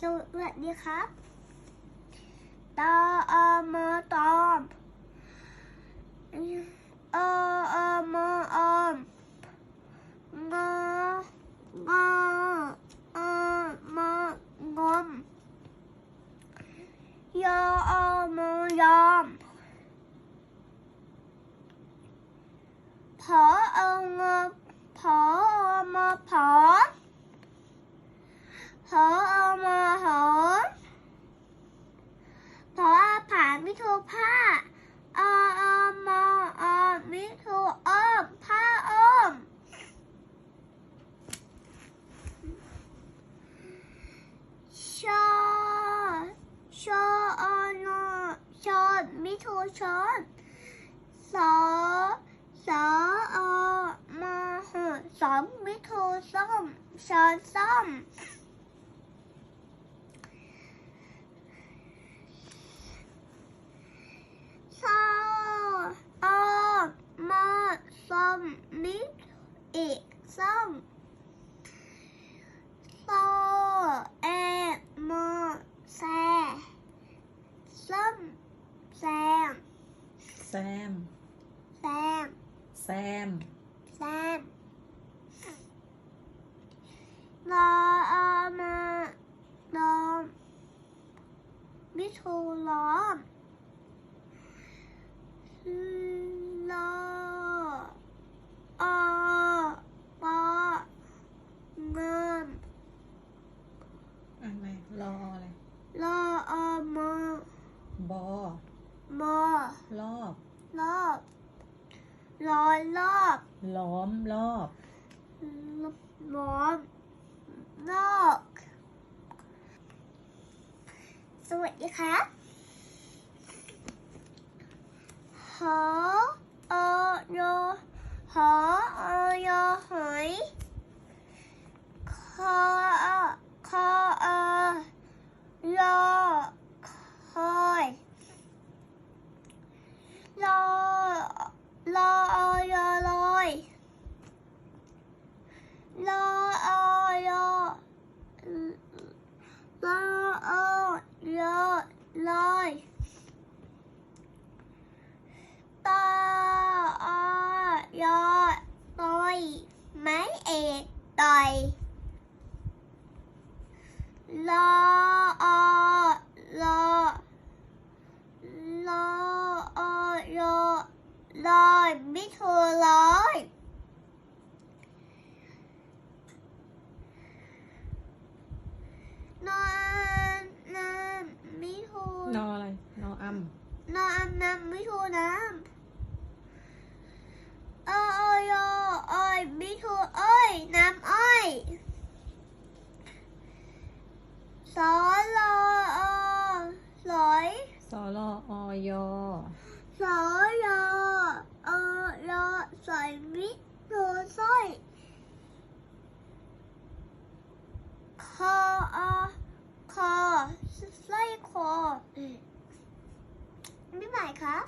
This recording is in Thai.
สวัสดีครับตออมอตอมเออเอมออมงองอเออมองมยออมอยอมผอเองอผอมอผอมพอเอมาหอมพอเอา ผ่านมิถูผ้าเออมาเอามิถูอ้อมผ้าอ้อมชอชออนอชอนมิถูชอนสอสออมาหสอมมิถูส้มชอส้ม ซอออมา ส้มมิกอีกส้มโซเอมอแซส้มแซมแซมแซมแซมแซมรออมาลอมมิทูล้อม ลออปอ งามอะไรรออะไรลออมอบอมอรอบรอบรอยรอบล้อมรอบหมอนนอกสวัสดีครับหอออยหอออยหอย คอคออยอคอยรอรอออลอยรอออรอออยลอยตอออยต่อยไม้เอกต่อย รออรอรอออยลอยมิถูลอยนอนนอนมิถูนออะไร นออัมนอนน้ำมิถูน้ำเออเอยเอยมิถูออยน้ำอ้อย สอรอออสอยสอรอออยอสอยอออรอสอยมิถูสร้อยคออคอสร้อยคอไม่ไหวครับ